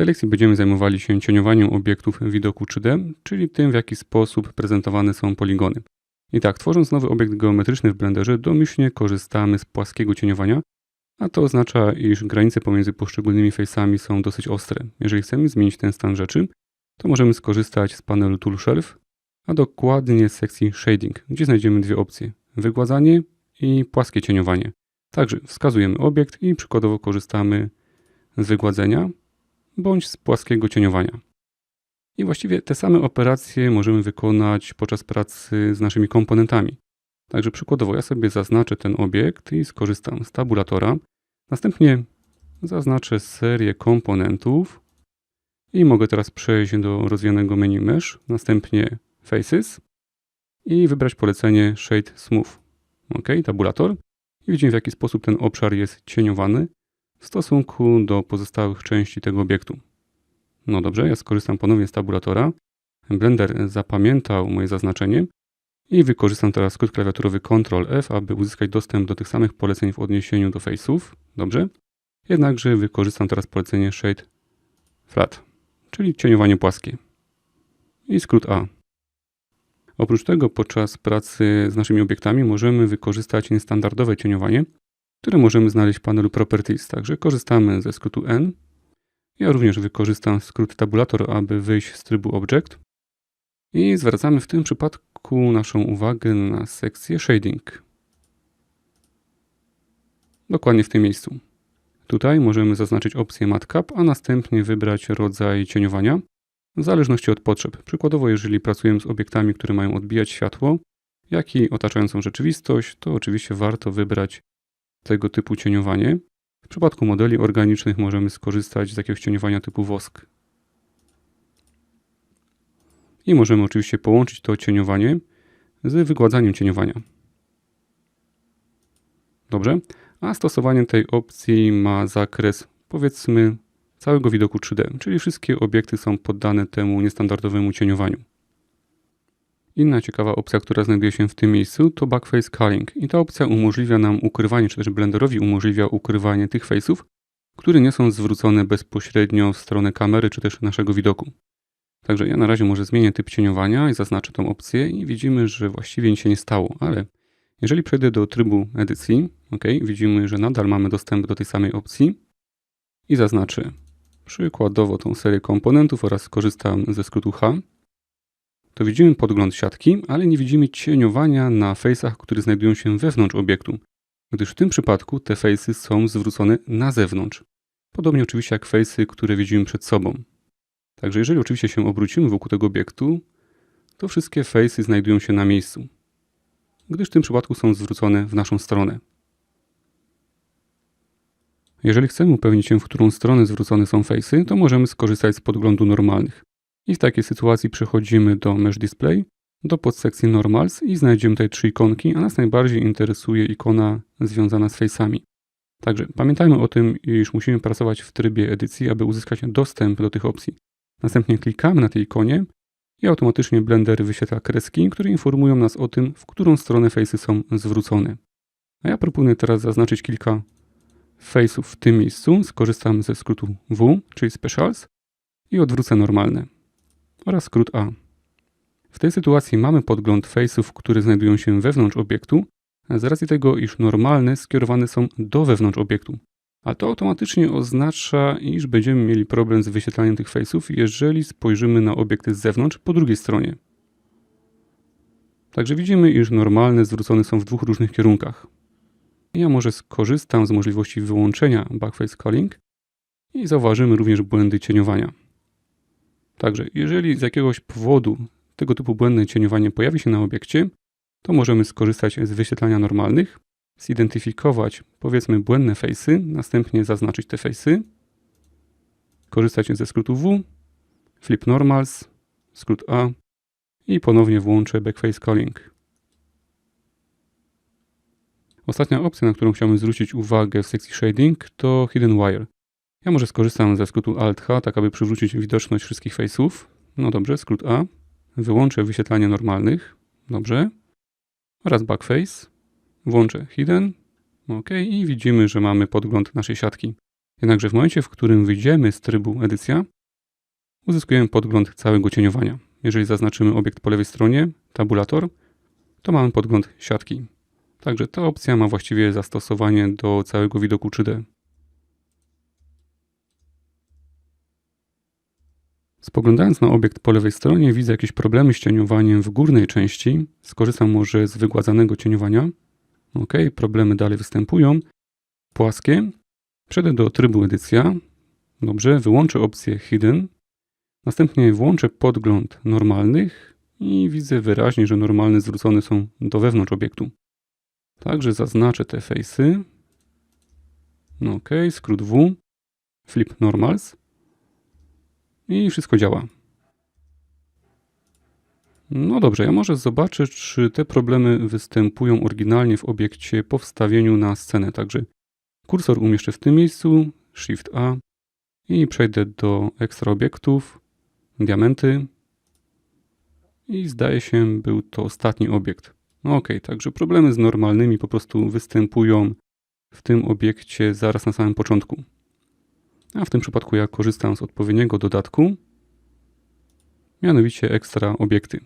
tej lekcji będziemy zajmowali się cieniowaniem obiektów widoku 3D, czyli tym w jaki sposób prezentowane są poligony. I tak, tworząc nowy obiekt geometryczny w Blenderze, domyślnie korzystamy z płaskiego cieniowania, a to oznacza, iż granice pomiędzy poszczególnymi face'ami są dosyć ostre. Jeżeli chcemy zmienić ten stan rzeczy, to możemy skorzystać z panelu Tool Shelf, a dokładnie z sekcji Shading, gdzie znajdziemy dwie opcje: wygładzanie i płaskie cieniowanie. Także wskazujemy obiekt i przykładowo korzystamy z wygładzenia bądź z płaskiego cieniowania. I właściwie te same operacje możemy wykonać podczas pracy z naszymi komponentami. Także przykładowo ja sobie zaznaczę ten obiekt i skorzystam z tabulatora. Następnie zaznaczę serię komponentów i mogę teraz przejść do rozwijanego menu Mesh, następnie Faces i wybrać polecenie Shade Smooth. OK, tabulator. I widzimy w jaki sposób ten obszar jest cieniowany w stosunku do pozostałych części tego obiektu. No dobrze, ja skorzystam ponownie z tabulatora. Blender zapamiętał moje zaznaczenie i wykorzystam teraz skrót klawiaturowy Ctrl F, aby uzyskać dostęp do tych samych poleceń w odniesieniu do face'ów. Dobrze. Jednakże wykorzystam teraz polecenie Shade Flat, czyli cieniowanie płaskie. I skrót A. Oprócz tego podczas pracy z naszymi obiektami możemy wykorzystać niestandardowe cieniowanie, które możemy znaleźć w panelu Properties. Także korzystamy ze skrótu N. Ja również wykorzystam skrót tabulator, aby wyjść z trybu Object. I zwracamy w tym przypadku naszą uwagę na sekcję Shading. Dokładnie w tym miejscu. Tutaj możemy zaznaczyć opcję Matcap, a następnie wybrać rodzaj cieniowania w zależności od potrzeb. Przykładowo, jeżeli pracujemy z obiektami, które mają odbijać światło, jak i otaczającą rzeczywistość, to oczywiście warto wybrać tego typu cieniowanie. W przypadku modeli organicznych możemy skorzystać z jakiegoś cieniowania typu wosk. I możemy oczywiście połączyć to cieniowanie z wygładzaniem cieniowania. Dobrze, a stosowanie tej opcji ma zakres powiedzmy całego widoku 3D, czyli wszystkie obiekty są poddane temu niestandardowemu cieniowaniu. Inna ciekawa opcja, która znajduje się w tym miejscu, to Backface Culling i ta opcja umożliwia nam ukrywanie, czy też Blenderowi umożliwia ukrywanie tych face'ów, które nie są zwrócone bezpośrednio w stronę kamery, czy też naszego widoku. Także ja na razie może zmienię typ cieniowania i zaznaczę tą opcję i widzimy, że właściwie nic się nie stało, ale jeżeli przejdę do trybu edycji, ok, widzimy, że nadal mamy dostęp do tej samej opcji i zaznaczę przykładowo tą serię komponentów oraz skorzystam ze skrótu H, to widzimy podgląd siatki, ale nie widzimy cieniowania na face'ach, które znajdują się wewnątrz obiektu, gdyż w tym przypadku te face'y są zwrócone na zewnątrz. Podobnie oczywiście jak face'y, które widzimy przed sobą. Także jeżeli oczywiście się obrócimy wokół tego obiektu, to wszystkie face'y znajdują się na miejscu, gdyż w tym przypadku są zwrócone w naszą stronę. Jeżeli chcemy upewnić się, w którą stronę zwrócone są face'y, to możemy skorzystać z podglądu normalnych. I w takiej sytuacji przechodzimy do Mesh Display, do podsekcji Normals i znajdziemy tutaj trzy ikonki, a nas najbardziej interesuje ikona związana z face'ami. Także pamiętajmy o tym, iż musimy pracować w trybie edycji, aby uzyskać dostęp do tych opcji. Następnie klikamy na tej ikonie i automatycznie Blender wyświetla kreski, które informują nas o tym, w którą stronę face'y są zwrócone. A ja proponuję teraz zaznaczyć kilka face'ów w tym miejscu. Skorzystam ze skrótu W, czyli Specials i odwrócę normalne oraz skrót A. W tej sytuacji mamy podgląd face'ów, które znajdują się wewnątrz obiektu, z racji tego, iż normalne skierowane są do wewnątrz obiektu. A to automatycznie oznacza, iż będziemy mieli problem z wyświetlaniem tych face'ów, jeżeli spojrzymy na obiekty z zewnątrz po drugiej stronie. Także widzimy, iż normalne zwrócone są w dwóch różnych kierunkach. Ja może skorzystam z możliwości wyłączenia backface calling i zauważymy również błędy cieniowania. Także jeżeli z jakiegoś powodu tego typu błędne cieniowanie pojawi się na obiekcie, to możemy skorzystać z wyświetlania normalnych, zidentyfikować powiedzmy błędne face'y, następnie zaznaczyć te face'y, korzystać ze skrótu W, flip normals, skrót A i ponownie włączę backface calling. Ostatnia opcja, na którą chciałbym zwrócić uwagę w sekcji shading to hidden wire. Ja może skorzystam ze skrótu Alt-H, tak aby przywrócić widoczność wszystkich face'ów. No dobrze, skrót A. Wyłączę wyświetlanie normalnych. Dobrze. Oraz backface. Włączę hidden. OK. I widzimy, że mamy podgląd naszej siatki. Jednakże w momencie, w którym wyjdziemy z trybu edycja, uzyskujemy podgląd całego cieniowania. Jeżeli zaznaczymy obiekt po lewej stronie, tabulator, to mamy podgląd siatki. Także ta opcja ma właściwie zastosowanie do całego widoku 3D. Spoglądając na obiekt po lewej stronie widzę jakieś problemy z cieniowaniem w górnej części. Skorzystam może z wygładzanego cieniowania. Ok, problemy dalej występują. Płaskie. Przejdę do trybu edycja. Dobrze, wyłączę opcję Hidden. Następnie włączę podgląd normalnych i widzę wyraźnie, że normalne zwrócone są do wewnątrz obiektu. Także zaznaczę te face'y. Ok, skrót W. Flip normals. I wszystko działa. No dobrze, ja może zobaczę, czy te problemy występują oryginalnie w obiekcie po wstawieniu na scenę. Także kursor umieszczę w tym miejscu, Shift A i przejdę do ekstra obiektów, diamenty i zdaje się był to ostatni obiekt. No ok, także problemy z normalnymi po prostu występują w tym obiekcie zaraz na samym początku. A w tym przypadku ja korzystam z odpowiedniego dodatku, mianowicie ekstra obiekty.